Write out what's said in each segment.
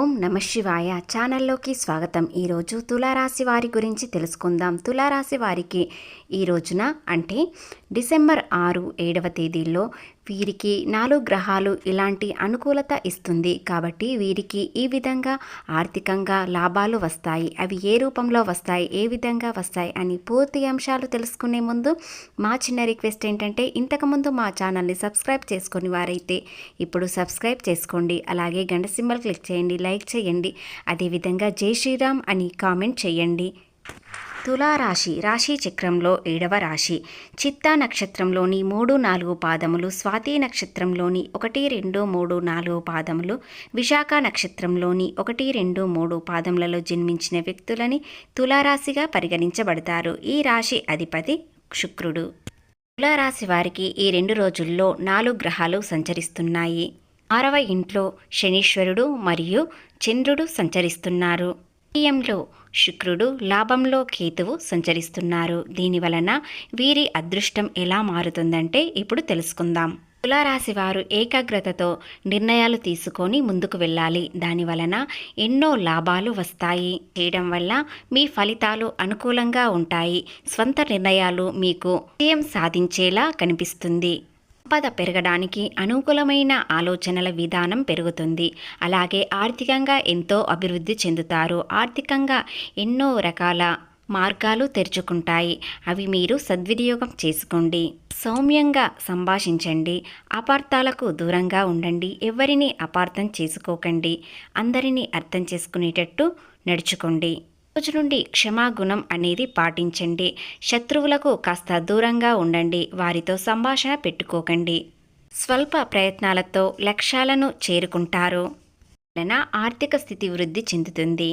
ఓం నమ శివాయ. ఛానల్లోకి స్వాగతం. ఈరోజు తులారాశి వారి గురించి తెలుసుకుందాం. తులారాశి వారికి ఈ రోజున అంటే డిసెంబర్ ఆరు ఏడవ తేదీల్లో వీరికి నాలుగు గ్రహాలు ఇలాంటి అనుకూలత ఇస్తుంది కాబట్టి వీరికి ఈ విధంగా ఆర్థికంగా లాభాలు వస్తాయి. అవి ఏ రూపంలో వస్తాయి? ఏ విధంగా వస్తాయి? అని పూర్తి అంశాలు తెలుసుకునే ముందు మా చిన్న రిక్వెస్ట్ ఏంటంటే ఇంతకుముందు మా ఛానల్ని సబ్స్క్రైబ్ చేసుకుని వారైతే ఇప్పుడు సబ్స్క్రైబ్ చేసుకోండి. అలాగే గంట సింబల్ క్లిక్ చేయండి లైక్ చేయండి. అదేవిధంగా జై శ్రీరామ్ అని కామెంట్ చేయండి. తులారాశి రాశి చక్రంలో ఏడవ రాశి. చిత్తా నక్షత్రంలోని మూడు నాలుగు పాదములు స్వాతి నక్షత్రంలోని ఒకటి రెండు మూడు నాలుగు పాదములు విశాఖ నక్షత్రంలోని ఒకటి రెండు మూడు పాదములలో జన్మించిన వ్యక్తులని తులారాశిగా పరిగణించబడతారు. ఈ రాశి అధిపతి శుక్రుడు. తులారాశి వారికి ఈ రెండు రోజుల్లో నాలుగు గ్రహాలు సంచరిస్తున్నాయి. ఆరవ ఇంట్లో శనీశ్వరుడు మరియు చంద్రుడు సంచరిస్తున్నారు. ఈఎంలో శుక్రుడు లాభంలో కేతువు సంచరిస్తున్నారు. దీని వలన వీరి అదృష్టం ఎలా మారుతుందంటే ఇప్పుడు తెలుసుకుందాం. తులారాశి వారు ఏకాగ్రతతో నిర్ణయాలు తీసుకొని ముందుకు వెళ్ళాలి. దాని వలన ఎన్నో లాభాలు వస్తాయి. చేయడం వల్ల మీ ఫలితాలు అనుకూలంగా ఉంటాయి. స్వంత నిర్ణయాలు మీకు విజయం సాధించేలా కనిపిస్తుంది. సంపద పెరగడానికి అనుకూలమైన ఆలోచనల విధానం పెరుగుతుంది. అలాగే ఆర్థికంగా ఎంతో అభివృద్ధి చెందుతారు. ఆర్థికంగా ఎన్నో రకాల మార్గాలు తెరుచుకుంటాయి. అవి మీరు సద్వినియోగం చేసుకోండి. సౌమ్యంగా సంభాషించండి. అపార్థాలకు దూరంగా ఉండండి. ఎవరిని అపార్థం చేసుకోకండి. అందరినీ అర్థం చేసుకునేటట్టు నడుచుకోండి. రోజు నుండి క్షమాగుణం అనేది పాటించండి. శత్రువులకు కాస్త దూరంగా ఉండండి. వారితో సంభాషణ పెట్టుకోకండి. స్వల్ప ప్రయత్నాలతో లక్ష్యాలను చేరుకుంటారు. వలన ఆర్థిక స్థితి వృద్ధి చెందుతుంది.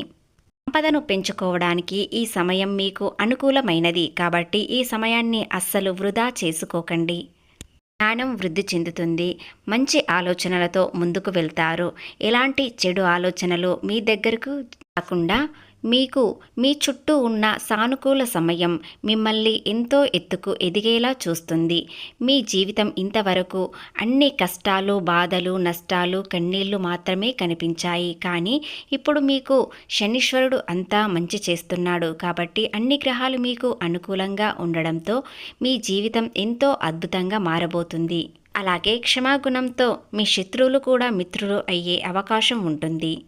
సంపదను పెంచుకోవడానికి ఈ సమయం మీకు అనుకూలమైనది. కాబట్టి ఈ సమయాన్ని అస్సలు వృధా చేసుకోకండి. జ్ఞానం వృద్ధి చెందుతుంది. మంచి ఆలోచనలతో ముందుకు వెళ్తారు. ఎలాంటి చెడు ఆలోచనలు మీ దగ్గరకు రాకుండా మీకు మీ చుట్టూ ఉన్న సానుకూల సమయం మిమ్మల్ని ఎంతో ఎత్తుకు ఎదిగేలా చూస్తుంది. మీ జీవితం ఇంతవరకు అన్ని కష్టాలు బాధలు నష్టాలు కన్నీళ్ళు మాత్రమే కనిపించాయి. కానీ ఇప్పుడు మీకు శనీశ్వరుడు అంతా మంచి చేస్తున్నాడు. కాబట్టి అన్ని గ్రహాలు మీకు అనుకూలంగా ఉండడంతో మీ జీవితం ఎంతో అద్భుతంగా మారబోతుంది. అలాగే క్షమాగుణంతో మీ శత్రువులు కూడా మిత్రులు అయ్యే అవకాశం ఉంటుంది.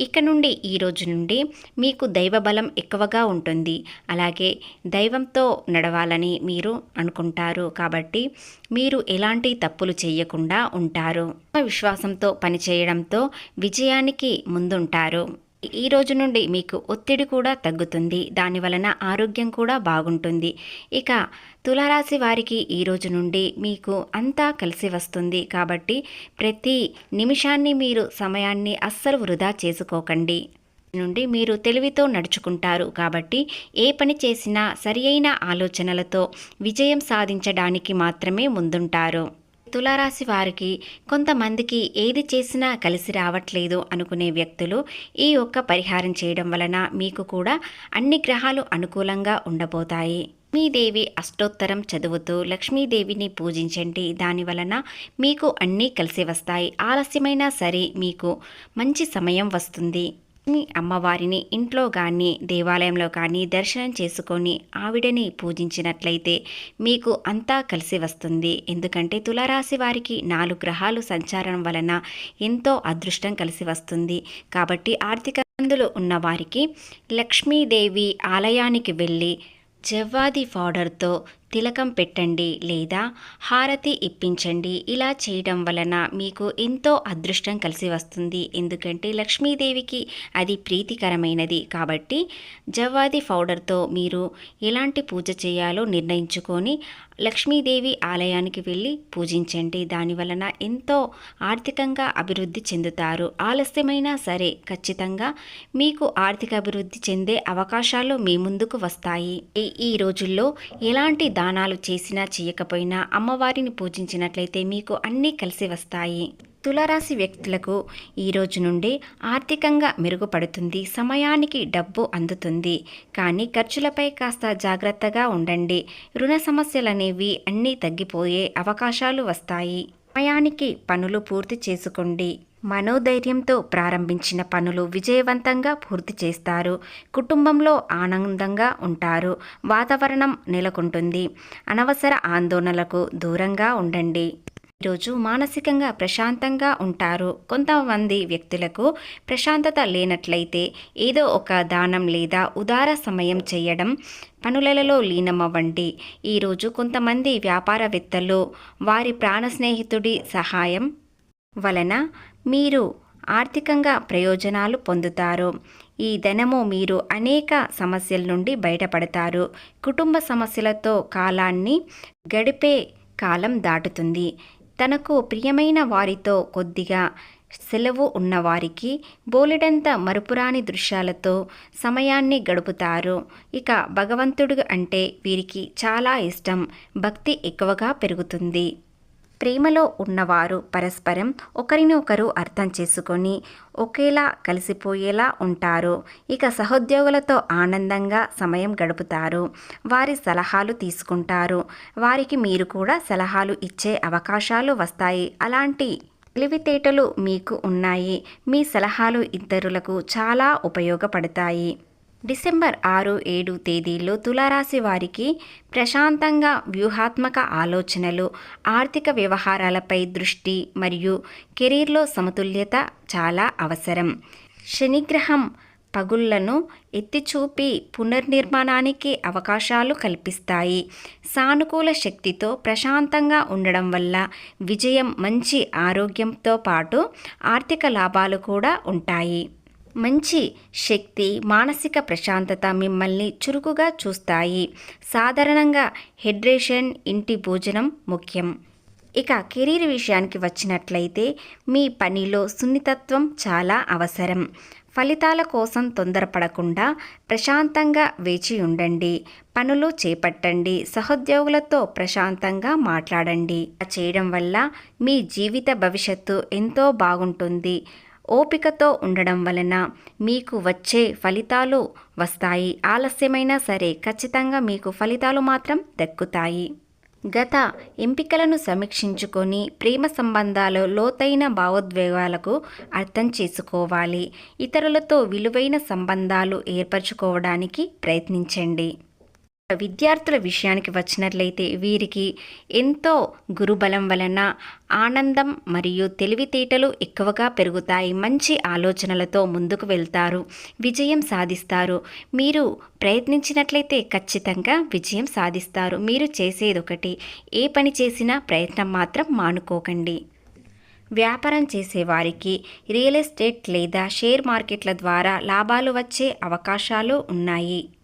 ఇక నుండి ఈ రోజు నుండి మీకు దైవ బలం ఎక్కువగా ఉంటుంది. అలాగే దైవంతో నడవాలని మీరు అనుకుంటారు. కాబట్టి మీరు ఎలాంటి తప్పులు చేయకుండా ఉంటారు. విశ్వాసంతో పనిచేయడంతో విజయానికి ముందుంటారు. ఈ రోజు నుండి మీకు ఒత్తిడి కూడా తగ్గుతుంది. దాని వలన ఆరోగ్యం కూడా బాగుంటుంది. ఇక తులారాశి వారికి ఈ రోజు నుండి మీకు అంతా కలిసి వస్తుంది. కాబట్టి ప్రతి నిమిషాన్ని మీరు సమయాన్ని అస్సలు వృధా చేసుకోకండి. నుండి మీరు తెలివితో నడుచుకుంటారు. కాబట్టి ఏ పని చేసినా సరి అయిన ఆలోచనలతో విజయం సాధించడానికి మాత్రమే ముందుంటారు. తులారాశి వారికి కొంతమందికి ఏది చేసినా కలిసి రావట్లేదు అనుకునే వ్యక్తులు ఈ ఒక్క పరిహారం చేయడం వలన మీకు కూడా అన్ని గ్రహాలు అనుకూలంగా ఉండబోతాయి. లక్ష్మీదేవి అష్టోత్తరం చదువుతూ లక్ష్మీదేవిని పూజించండి. దాని వలన మీకు అన్నీ కలిసి వస్తాయి. ఆలస్యమైనా సరే మీకు మంచి సమయం వస్తుంది. మీ అమ్మవారిని ఇంట్లో కానీ దేవాలయంలో కానీ దర్శనం చేసుకొని ఆవిడని పూజించినట్లయితే మీకు అంతా కలిసి వస్తుంది. ఎందుకంటే తులారాశి వారికి నాలుగు గ్రహాలు సంచారం వలన ఎంతో అదృష్టం కలిసి వస్తుంది. కాబట్టి ఆర్థిక ఇబ్బందులు ఉన్నవారికి లక్ష్మీదేవి ఆలయానికి వెళ్ళి జవ్వాది పౌడర్తో తిలకం పెట్టండి లేదా హారతి ఇప్పించండి. ఇలా చేయడం వలన మీకు ఎంతో అదృష్టం కలిసి వస్తుంది. ఎందుకంటే లక్ష్మీదేవికి అది ప్రీతికరమైనది. కాబట్టి జవ్వాది పౌడర్తో మీరు ఎలాంటి పూజ చేయాలో నిర్ణయించుకొని లక్ష్మీదేవి ఆలయానికి వెళ్ళి పూజించండి. దాని వలన ఎంతో ఆర్థికంగా అభివృద్ధి చెందుతారు. ఆలస్యమైనా సరే ఖచ్చితంగా మీకు ఆర్థిక అభివృద్ధి చెందే అవకాశాలు మీ ముందుకు వస్తాయి. ఈ రోజుల్లో ఎలాంటి దానాలు చేసినా చేయకపోయినా అమ్మవారిని పూజించినట్లయితే మీకు అన్నీ కలిసి వస్తాయి. తులరాశి వ్యక్తులకు ఈ రోజు నుండి ఆర్థికంగా మెరుగుపడుతుంది సమయానికి డబ్బు అందుతుంది. కానీ ఖర్చులపై కాస్త జాగ్రత్తగా ఉండండి. రుణ సమస్యలనేవి అన్నీ తగ్గిపోయే అవకాశాలు వస్తాయి. సమయానికి పనులు పూర్తి చేసుకోండి. మనోధైర్యంతో ప్రారంభించిన పనులు విజయవంతంగా పూర్తి చేస్తారు. కుటుంబంలో ఆనందంగా ఉంటారు. వాతావరణం నెలకొంటుంది. అనవసర ఆందోళనలకు దూరంగా ఉండండి. ఈరోజు మానసికంగా ప్రశాంతంగా ఉంటారు. కొంతమంది వ్యక్తులకు ప్రశాంతత లేనట్లయితే ఏదో ఒక దానం లేదా ఉదార సమయం చేయడం పనులలో లీనమవ్వండి. ఈరోజు కొంతమంది వ్యాపారవేత్తలు వారి ప్రాణ స్నేహితుడి సహాయం వలన మీరు ఆర్థికంగా ప్రయోజనాలు పొందుతారు. ఈ ధనము మీరు అనేక సమస్యల నుండి బయటపడతారు. కుటుంబ సమస్యలతో కాలాన్ని గడిపే కాలం దాటుతుంది. తనకు ప్రియమైన వారితో కొద్దిగా సెలవు ఉన్నవారికి బోలెడంత మరుపురాని దృశ్యాలతో సమయాన్ని గడుపుతారు. ఇక భగవంతుడు అంటే వీరికి చాలా ఇష్టం. భక్తి ఎక్కువగా పెరుగుతుంది. ప్రేమలో ఉన్నవారు పరస్పరం ఒకరిని ఒకరు అర్థం చేసుకొని ఒకేలా కలిసిపోయేలా ఉంటారు. ఇక సహోద్యోగులతో ఆనందంగా సమయం గడుపుతారు. వారి సలహాలు తీసుకుంటారు. వారికి మీరు కూడా సలహాలు ఇచ్చే అవకాశాలు వస్తాయి. అలాంటి తెలివితేటలు మీకు ఉన్నాయి. మీ సలహాలు ఇద్దరులకు చాలా ఉపయోగపడతాయి. డిసెంబర్ ఆరు ఏడు తేదీల్లో తులారాశి వారికి ప్రశాంతంగా వ్యూహాత్మక ఆలోచనలు ఆర్థిక వ్యవహారాలపై దృష్టి మరియు కెరీర్లో సమతుల్యత చాలా అవసరం. శనిగ్రహం పగుళ్ళను ఎత్తిచూపి పునర్నిర్మాణానికి అవకాశాలు కల్పిస్తాయి. సానుకూల శక్తితో ప్రశాంతంగా ఉండడం వల్ల విజయం మంచి ఆరోగ్యంతో పాటు ఆర్థిక లాభాలు కూడా ఉంటాయి. మంచి శక్తి మానసిక ప్రశాంతత మిమ్మల్ని చురుకుగా చూస్తాయి. సాధారణంగా హెడ్రేషన్ ఇంటి భోజనం ముఖ్యం. ఇక కెరీర్ విషయానికి వచ్చినట్లయితే మీ పనిలో సున్నితత్వం చాలా అవసరం. ఫలితాల కోసం తొందరపడకుండా ప్రశాంతంగా వేచి ఉండండి. పనులు చేపట్టండి. సహోద్యోగులతో ప్రశాంతంగా మాట్లాడండి. చేయడం వల్ల మీ జీవిత భవిష్యత్తు ఎంతో బాగుంటుంది. ఓపికతో ఉండడం వలన మీకు వచ్చే ఫలితాలు వస్తాయి. ఆలస్యమైనా సరే ఖచ్చితంగా మీకు ఫలితాలు మాత్రం దక్కుతాయి. గత ఎంపికలను సమీక్షించుకొని ప్రేమ సంబంధాలు లోతైన భావోద్వేగాలకు అర్థం చేసుకోవాలి. ఇతరులతో విలువైన సంబంధాలు ఏర్పరచుకోవడానికి ప్రయత్నించండి. విద్యార్థుల విషయానికి వచ్చినట్లయితే వీరికి ఎంతో గురుబలం వలన ఆనందం మరియు తెలివితేటలు ఎక్కువగా పెరుగుతాయి. మంచి ఆలోచనలతో ముందుకు వెళ్తారు. విజయం సాధిస్తారు. మీరు ప్రయత్నించినట్లయితే ఖచ్చితంగా విజయం సాధిస్తారు. మీరు చేసేది ఒకటి ఏ పని చేసినా ప్రయత్నం మాత్రం మానుకోకండి. వ్యాపారం చేసేవారికి రియల్ ఎస్టేట్ లేదా షేర్ మార్కెట్ల ద్వారా లాభాలు వచ్చే అవకాశాలు ఉన్నాయి.